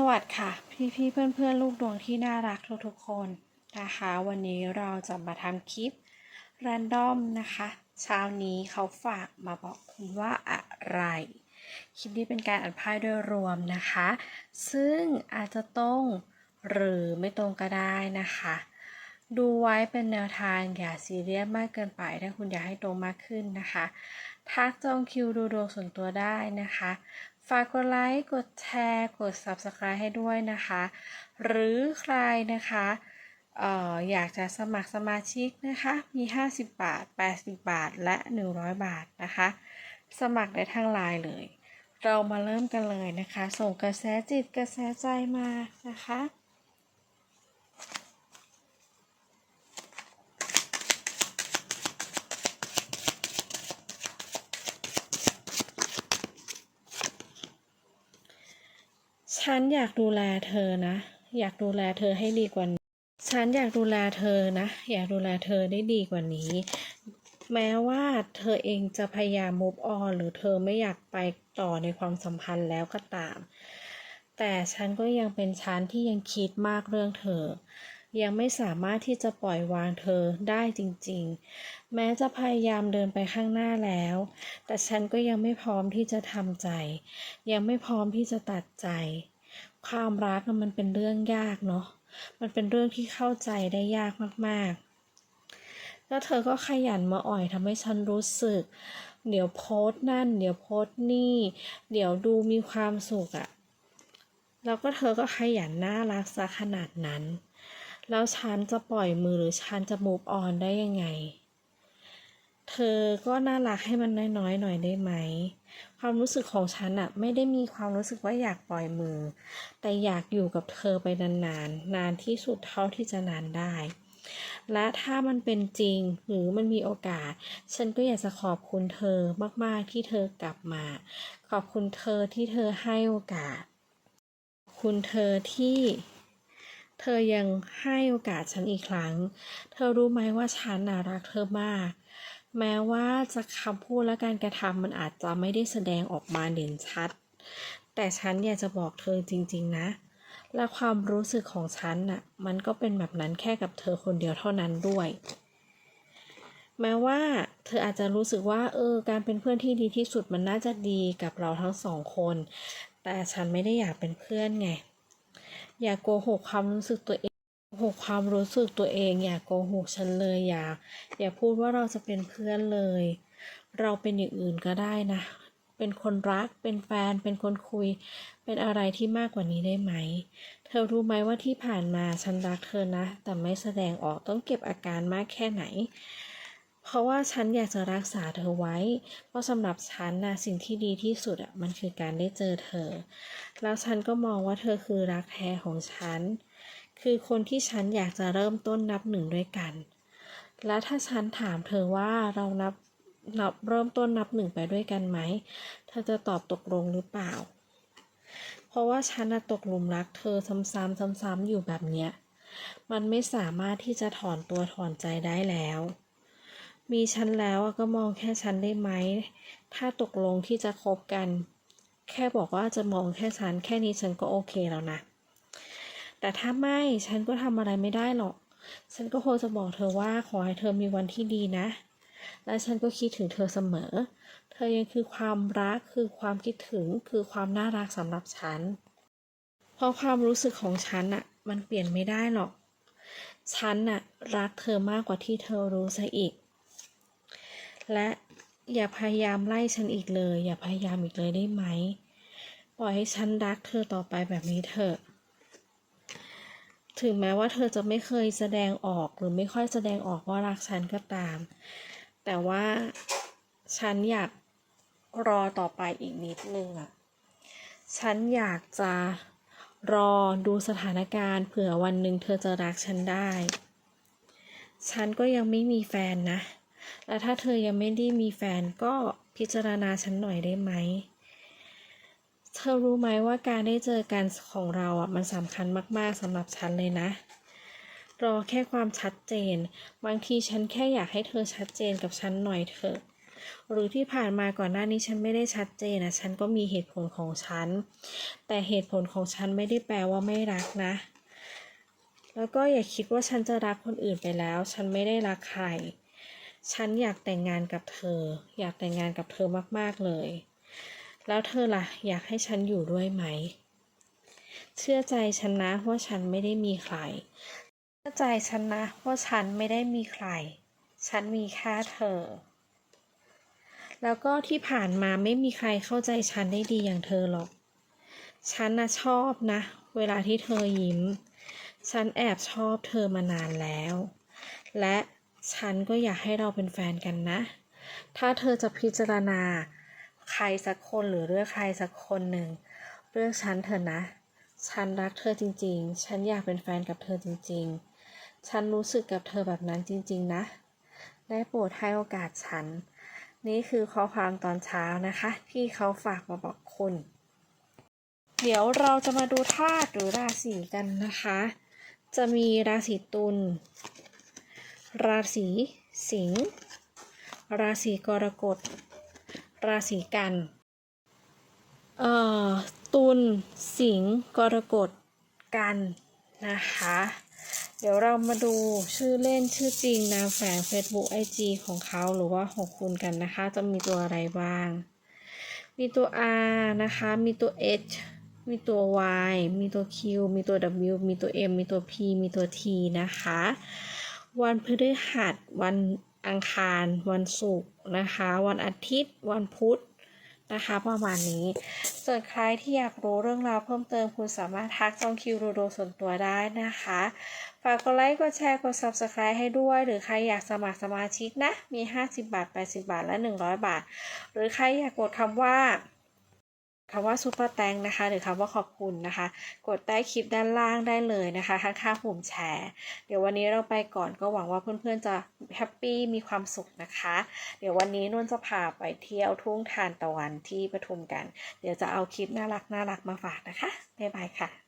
สวัสดีค่ะ พี่พี่ๆเพื่อนเพื่อนๆลูกดวงที่น่ารักทุกๆคนนะคะ วันนี้เราจะมาทำคลิปรันดอมนะคะ เช้านี้เขาฝากมาบอกคุณว่าอะไร คลิปนี้เป็นการอ่านไพ่โดยรวมนะคะ ซึ่งอาจจะตรงหรือไม่ตรงก็ได้นะคะ ดูไว้เป็นแนวทางอย่าซีเรียสมากเกินไป ถ้าคุณอยากให้ตรงมากขึ้นนะคะ ทักจองคิวดูดวงส่วนตัวได้นะคะ ฝากกดไลค์ กดแชร์ กด Subscribe ให้ด้วยนะคะ หรือใครนะคะเอ่ออยากจะสมัครสมาชิกนะคะ มี 50 บาท 80 บาท และ 100 บาทนะคะ สมัครได้ทางไลน์เลย เรามาเริ่มกันเลยนะคะ ส่งกระแสจิตกระแสใจมานะคะ ฉันอยากดูแลเธอนะ อยากดูแลเธอให้ดีกว่านี้ฉันอยากดูแลเธอนะ อยากดูแลเธอได้ดีกว่านี้ แม้ว่าเธอเองจะพยายาม move on หรือเธอไม่อยากไปต่อในความสัมพันธ์แล้วก็ตาม แต่ฉันก็ยังเป็นฉันที่ยังคิดมากเรื่องเธอ ยังไม่สามารถที่จะปล่อยวางเธอได้จริง ๆ แม้จะพยายามเดินไปข้างหน้าแล้ว แต่ฉันก็ยังไม่พร้อมที่จะทำใจ ยังไม่พร้อมที่จะตัดใจ ความรักมันเป็นเรื่องยากเนาะ มันเป็นเรื่องที่เข้าใจได้ยากมากๆ แล้วเธอก็ขยันมาอ่อยทำให้ฉันรู้สึก เดี๋ยวโพสต์นั่น เดี๋ยวโพสต์นี่ เดี๋ยวดูมีความสุขอะแล้วก็เธอก็ขยันน่ารักซะขนาดนั้น แล้วฉันจะปล่อยมือหรือฉันจะ move on ได้ยังไง เธอก็น่ารักให้มันน้อยๆหน่อยได้ไหม ความรู้สึกของฉันอะไม่ได้มีความรู้สึกว่าอยากปล่อยมือ แต่อยากอยู่กับเธอไปนานๆ นานที่สุดเท่าที่จะนานได้ และถ้ามันเป็นจริงหรือมันมีโอกาส ฉันก็อยากจะขอบคุณเธอมากๆที่เธอกลับมา ขอบคุณเธอที่เธอให้โอกาส คุณเธอที่เธอยังให้โอกาสฉันอีกครั้ง เธอรู้ไหมว่าฉันน่ะรักเธอมาก แม้ว่าจะคำพูดและการกระทำมันอาจจะไม่ได้แสดงออกมาเด่นชัด แต่ฉันอยากจะบอกเธอจริง ๆ นะ และความรู้สึกของฉันน่ะ มันก็เป็นแบบนั้นแค่กับเธอคนเดียวเท่านั้นด้วย แม้ว่าเธออาจจะรู้สึกว่า เออ การเป็นเพื่อนที่ดีที่สุดมันน่าจะดีกับเราทั้งสองคน แต่ฉันไม่ได้อยากเป็นเพื่อนไง อย่าโกหกความรู้สึกตัวเอง โหกความรู้สึกตัวเองอย่าโกหกฉันเลยอย่า อย่าพูดว่าเราจะเป็นเพื่อนเลย เราเป็นอย่างอื่นก็ได้นะ เป็นคนรักเป็นแฟนเป็นคนคุย เป็นอะไรที่มากกว่านี้ได้ไหม เธอรู้ไหมว่าที่ผ่านมาฉันรักเธอนะ แต่ไม่แสดงออกต้องเก็บอาการมากแค่ไหน เพราะว่าฉันอยากจะรักษาเธอไว้ เพราะสำหรับฉันนะสิ่งที่ดีที่สุดอะมันคือการได้เจอเธอ แล้วฉันก็มองว่าเธอคือรักแท้ของฉัน คือคนที่ฉันอยากจะเริ่มต้นนับหนึ่งด้วยกัน และถ้าฉันถามเธอว่าเรานับนับเริ่มต้นนับหนึ่งไปด้วยกันไหม เธอจะตอบตกลงหรือเปล่า เพราะว่าฉันตกหลุมรักเธอซ้ำๆซ้ำๆอยู่แบบเนี้ย มันไม่สามารถที่จะถอนตัวถอนใจได้แล้ว มีฉันแล้วก็มองแค่ฉันได้ไหม ถ้าตกลงที่จะคบกัน แค่บอกว่าจะมองแค่ฉันแค่นี้ฉันก็โอเคแล้วนะ แต่ถ้าไม่ฉันก็ทำอะไรไม่ได้หรอก ฉันก็คงจะบอกเธอว่าขอให้เธอมีวันที่ดีนะ และฉันก็คิดถึงเธอเสมอ เธอยังคือความรักคือความคิดถึงคือความน่ารักสำหรับฉัน เพราะความรู้สึกของฉันอะมันเปลี่ยนไม่ได้หรอก ฉันน่ะรักเธอมากกว่าที่เธอรู้ซะอีก และอย่าพยายามไล่ฉันอีกเลย อย่าพยายามอีกเลยได้ไหม ปล่อยให้ฉันรักเธอต่อไปแบบนี้เถอะ ถึงแม้ว่าเธอจะไม่เคยแสดงออกหรือไม่ค่อยแสดงออกว่ารักฉันก็ตาม แต่ว่าฉันอยากรอต่อไปอีกนิดนึงอะฉันอยากจะรอดูสถานการณ์เผื่อวันหนึ่งเธอจะรักฉันได้ ฉันก็ยังไม่มีแฟนนะ และถ้าเธอยังไม่ได้มีแฟนก็พิจารณาฉันหน่อยได้ไหม เธอรู้ไหมว่าการได้เจอกันของเราอะมันสำคัญมากๆสำหรับฉันเลยนะ รอแค่ความชัดเจน บางทีฉันแค่อยากให้เธอชัดเจนกับฉันหน่อยเถอะหรือที่ผ่านมาก่อนหน้านี้ฉันไม่ได้ชัดเจนนะฉันก็มีเหตุผลของฉัน แต่เหตุผลของฉันไม่ได้แปลว่าไม่รักนะ แล้วก็อย่าคิดว่าฉันจะรักคนอื่นไปแล้ว ฉันไม่ได้รักใคร ฉันอยากแต่งงานกับเธอ อยากแต่งงานกับเธอมากๆเลย แล้วเธอล่ะ อยากให้ฉันอยู่ด้วยไหม เชื่อใจฉันนะว่าฉันไม่ได้มีใคร เชื่อใจฉันนะว่าฉันไม่ได้มีใคร ฉันมีแค่เธอ แล้วก็ที่ผ่านมาไม่มีใครเข้าใจฉันได้ดีอย่างเธอหรอก ฉันนะชอบนะ เวลาที่เธอยิ้ม ฉันแอบชอบเธอมานานแล้ว และฉันก็อยากให้เราเป็นแฟนกันนะ ถ้าเธอจะพิจารณา ใครสักคนหรือเลือกใครสักคนหนึ่งเลือกฉันเถอะนะ ฉันรักเธอจริง ๆ ฉันอยากเป็นแฟนกับเธอจริง ๆ ฉันรู้สึกกับเธอแบบนั้นจริง ๆ นะ ได้โปรดให้โอกาสฉัน นี่คือข้อความตอนเช้านะคะ ที่เขาฝากมาบอกคุณ เดี๋ยวเราจะมาดูธาตุหรือราศีกันนะคะ จะมีราศีตุล ราศีสิงห์ ราศีกรกฎ ราศีกัน เอ่อ ตุล สิงห์ กรกฎ กัน นะคะ เดี๋ยวเรามาดูชื่อเล่นชื่อจริงนามแฝง Facebook IG ของเขาหรือว่าของคุณกันนะคะ จะมีตัวอะไรบ้าง มีตัว R นะคะ มีตัว H มีตัว Y มีตัว Q มีตัว W มีตัว M มีตัว P มีตัว T นะคะ วันพฤหัส วัน อังคาร วันศุกร์นะคะ วันอาทิตย์ วันพุธนะคะประมาณนี้ ส่วนใครที่อยากรู้เรื่องราวเพิ่มเติมคุณสามารถทักจองคิวรูโดส่วนตัวได้นะคะ ฝากกดไลค์ กดแชร์ กด Subscribe ให้ด้วย หรือใครอยากสมัครสมาชิกนะ มี 50 บาท 80 บาท และ 100 บาท หรือใครอยากกดคำว่า คำว่าซูเปอร์แตงนะคะ หรือคำว่าขอบคุณนะคะ กดใต้คลิปด้านล่างได้เลยนะคะข้างๆปุ่มแชร์ เดี๋ยววันนี้เราไปก่อนก็หวังว่าเพื่อนๆจะแฮปปี้มีความสุขนะคะ เดี๋ยววันนี้นุ่นจะพาไปเที่ยวทุ่งทานตะวันที่ปทุมกัน เดี๋ยวจะเอาคลิปน่ารักน่ารักมาฝากนะคะบ๊ายบายค่ะ